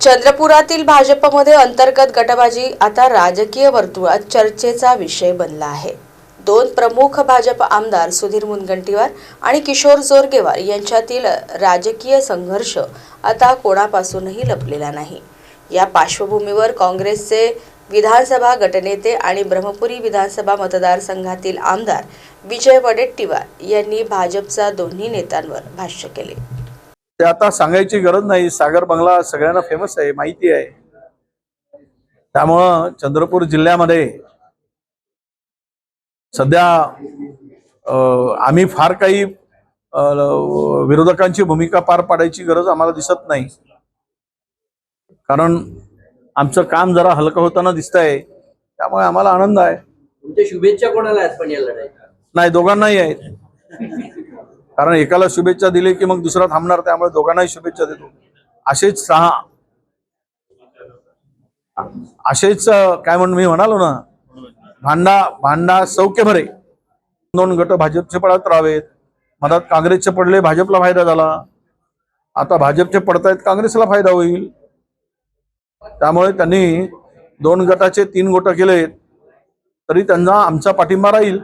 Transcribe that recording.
चंद्रपुरातील भाजपमध्ये अंतर्गत गटबाजी आता राजकीय वर्तुळात चर्चेचा विषय बनला आहे. दोन प्रमुख भाजप आमदार सुधीर मुनगंटीवार आणि किशोर जोरगेवार यांच्यातील राजकीय संघर्ष आता कोणापासूनही लपलेला नाही. या पार्श्वभूमीवर काँग्रेसचे विधानसभा गटनेते आणि ब्रह्मपुरी विधानसभा मतदारसंघातील आमदार विजय वडेट्टीवार यांनी भाजपचा दोन्ही नेत्यांवर भाष्य केले. ते आता सांगायची गरज नाही. सागर बंगला सगळ्यांना फेमस आहे माहिती आहे. त्यामुळं चंद्रपूर जिल्ह्यामध्ये सध्या आम्ही फार काही विरोधकांची भूमिका पार पाडायची गरज आम्हाला दिसत नाही. कारण आमचं काम जरा हलकं होताना दिसतंय. त्यामुळे आम्हाला आनंद आहे. तुमच्या शुभेच्छा कोणाला आहेत पण या लढाईत? नाही दोघांनाही आहेत. कारण एकाला शुभेच्छा दिली की मग दुसरा थांबणार त्यामुळे दोघांनाही शुभेच्छा देतो. असेच सहा. असेच काय म्हणून मी म्हणालो ना भांडा भांडा सौख्य भरे. दोन गट भाजपचे पडत राहावेत मधात काँग्रेसचे पडले भाजपला फायदा झाला. आता भाजपचे पडतायत काँग्रेसला फायदा होईल. त्यामुळे त्यांनी दोन गटाचे तीन गट केलेत. तरी त्यांना आमचा पाठिंबा राहील.